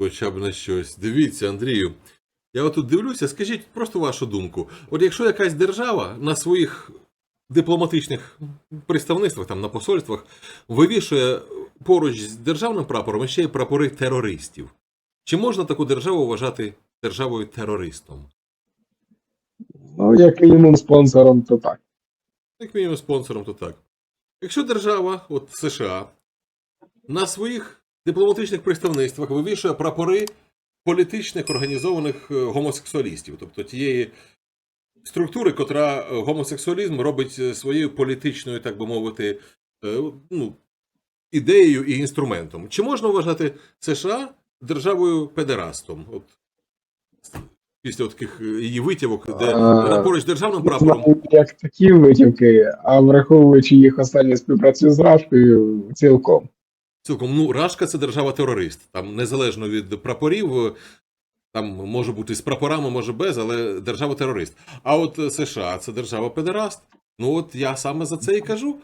Хоча б на щось. Дивіться, Андрію. Я отут дивлюся, скажіть просто вашу думку. От якщо якась держава на своїх дипломатичних представництвах, там на посольствах, вивішує поруч з державним прапором ще й прапори терористів. Чи можна таку державу вважати державою терористом? Ну, як мінімум спонсором, то так. Як мінімум спонсором, то так. Якщо держава, от США, на своїх дипломатичних представництвах вивішує прапори політичних організованих е, гомосексуалістів, тобто тієї структури, котра е, гомосексуалізм робить е, своєю політичною, так би мовити, ну, ідеєю і інструментом. Чи можна вважати США державою педерастом? От, після таких її витівок, де А, поруч державним прапором як такі витівки, а враховуючи їх останню співпрацю з Рашкою, цілком. Цілком, ну, Рашка це держава-терорист. Там незалежно від прапорів, е, там може бути з прапорами, може без, але держава-терорист. А от е, США це держава-педераст. Ну от я саме за це і кажу.